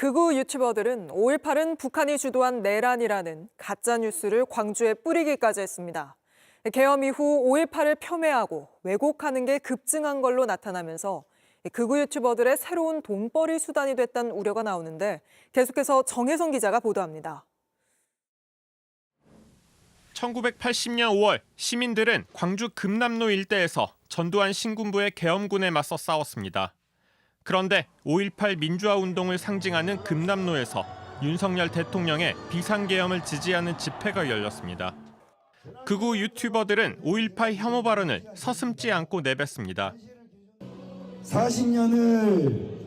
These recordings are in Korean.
극우 유튜버들은 5.18은 북한이 주도한 내란이라는 가짜 뉴스를 광주에 뿌리기까지 했습니다. 계엄 이후 5.18을 폄훼하고 왜곡하는 게 급증한 걸로 나타나면서 극우 유튜버들의 새로운 돈벌이 수단이 됐다는 우려가 나오는데 계속해서 정혜성 기자가 보도합니다. 1980년 5월 시민들은 광주 금남로 일대에서 전두환 신군부의 계엄군에 맞서 싸웠습니다. 그런데 5.18 민주화 운동을 상징하는 금남로에서 윤석열 대통령의 비상계엄을 지지하는 집회가 열렸습니다. 극우 유튜버들은 5.18 혐오 발언을 서슴지 않고 내뱉습니다. 40년을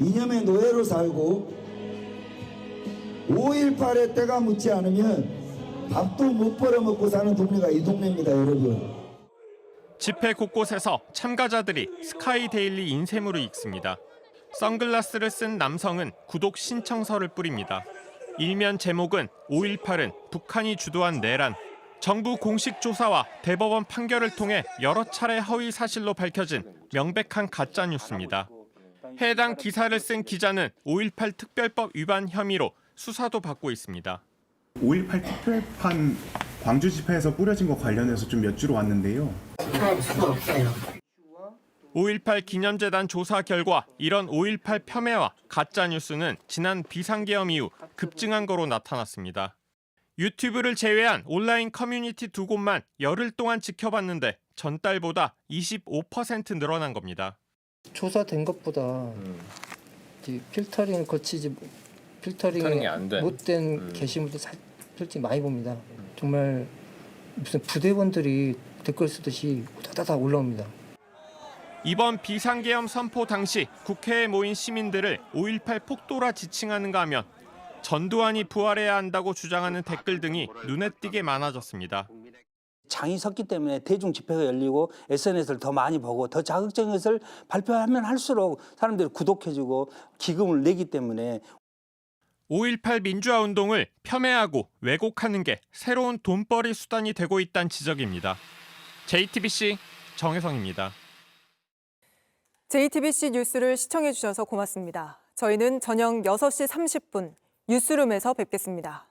이념의 노예로 살고 5.18에 때가 묻지 않으면 밥도 못 벌어먹고 사는 동네가 이 동네입니다 여러분 집회 곳곳에서 참가자들이 스카이 데일리 인쇄물을 읽습니다. 선글라스를 쓴 남성은 구독 신청서를 뿌립니다. 일면 제목은 5.18은 북한이 주도한 내란. 정부 공식 조사와 대법원 판결을 통해 여러 차례 허위 사실로 밝혀진 명백한 가짜 뉴스입니다. 해당 기사를 쓴 기자는 5.18 특별법 위반 혐의로 수사도 받고 있습니다. 5.18 특별판 광주 집회에서 뿌려진 것 관련해서 좀 몇 주로 왔는데요. 할 수가 없어요. 5.18 기념재단 조사 결과 이런 5.18 폄훼와 가짜 뉴스는 지난 비상계엄 이후 급증한 거로 나타났습니다. 유튜브를 제외한 온라인 커뮤니티 두 곳만 열흘 동안 지켜봤는데 전달보다 25% 늘어난 겁니다. 조사된 것보다 이제 필터링을 거치지 필터링이 필터링이 안 된. 못된 음. 게시물도 사- 솔직히 많이 봅니다. 정말 무슨 부대원들이 댓글 쓰듯이 다다다 올라옵니다. 이번 비상계엄 선포 당시 국회에 모인 시민들을 5.18 폭도라 지칭하는가 하면 전두환이 부활해야 한다고 주장하는 댓글 등이 눈에 띄게 많아졌습니다. 장이 섰기 때문에 대중 집회가 열리고 SNS를 더 많이 보고 더 자극적인 것을 발표하면 할수록 사람들이 구독해주고 기금을 내기 때문에 5.18 민주화 운동을 폄훼하고 왜곡하는 게 새로운 돈벌이 수단이 되고 있다는 지적입니다. JTBC 정혜성입니다. JTBC 뉴스를 시청해 주셔서 고맙습니다. 저희는 저녁 6시 30분 뉴스룸에서 뵙겠습니다.